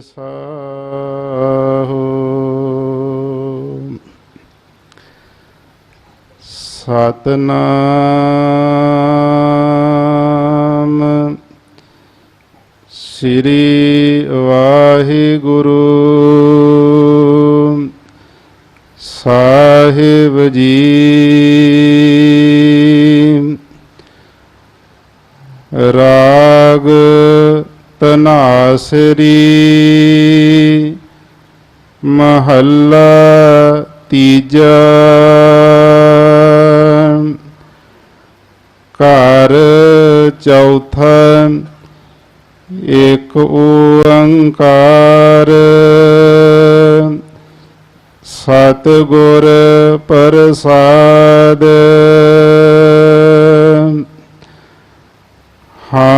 ਸਾਹੋ ਸਤਨਾਮ ਸ੍ਰੀ ਵਾਹਿਗੁਰੂ ਸਾਹਿਬ ਜੀ ਰਾਗ ਤਨਾਸਰੀ ਮਹੱਲਾ ਤੀਜਾ। ਘਰ ਚੌਥਾ ਏਕ ਓੰਕਾਰ। ਸਤਿਗੁਰ ਪ੍ਰਸਾਦ।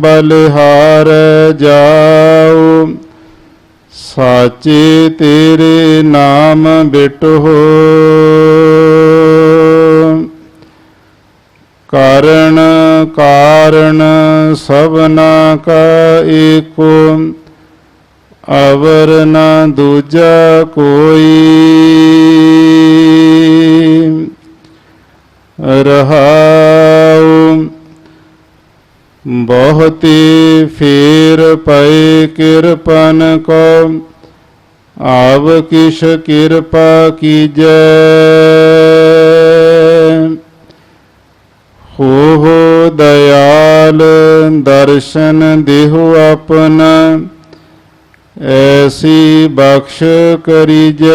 ਬਲਿਹਾਰ ਜਾਉ ਸਾਚੇ ਤੇਰੇ ਨਾਮ ਬਿਟੋ ਕਾਰਣ ਕਾਰਣ ਸਭਨਾ ਕਾ ਏਕੋ। ਅਵਰ ਨ ਦੂਜਾ ਕੋਈ। ਰਹਾਉ ਬਹੁਤੀ ਫੇਰ ਪਏ ਕਿਰਪਨ ਕੋ, ਆਵ ਕਿਛ ਕਿਰਪਾ ਕੀਜੈ। ਹੋ ਹੋ ਦਇਆਲ ਦਰਸ਼ਨ ਦੇਹੁ ਆਪਣਾ ਐਸੀ ਬਖਸ਼ ਕਰੀਜੈ।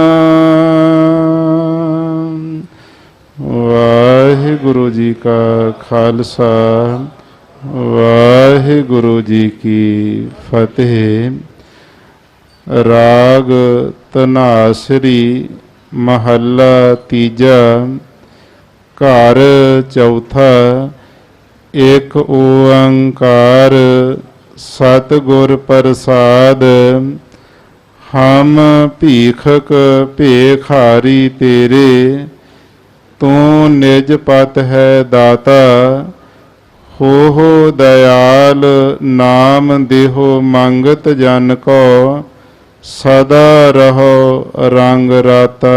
ਕਾ ਖਾਲਸਾ, ਵਾਹਿਗੁਰੂ ਜੀ ਕੀ ਫਤਿਹ। ਰਾਗ ਤਨਾਸਰੀ, ਮਹੱਲਾ ਤੀਜਾ, ਘਰ ਚੌਥਾ ਇੱਕ ਓੰਕਾਰ, ਸਤਿਗੁਰ ਪ੍ਰਸਾਦ। ਹਮ ਭੀਖਕ ਭੇਖਾਰੀ ਤੇਰੇ ਤੂੰ ਨਿਜ ਪਤ ਹੈ ਦਾਤਾ ਹੋ ਹੋ ਦਇਆਲ ਨਾਮ ਦੇਹੋ ਮੰਗਤ ਜਨ ਕੋ, ਸਦਾ ਰਹੋ ਰੰਗ ਰਾਤਾ।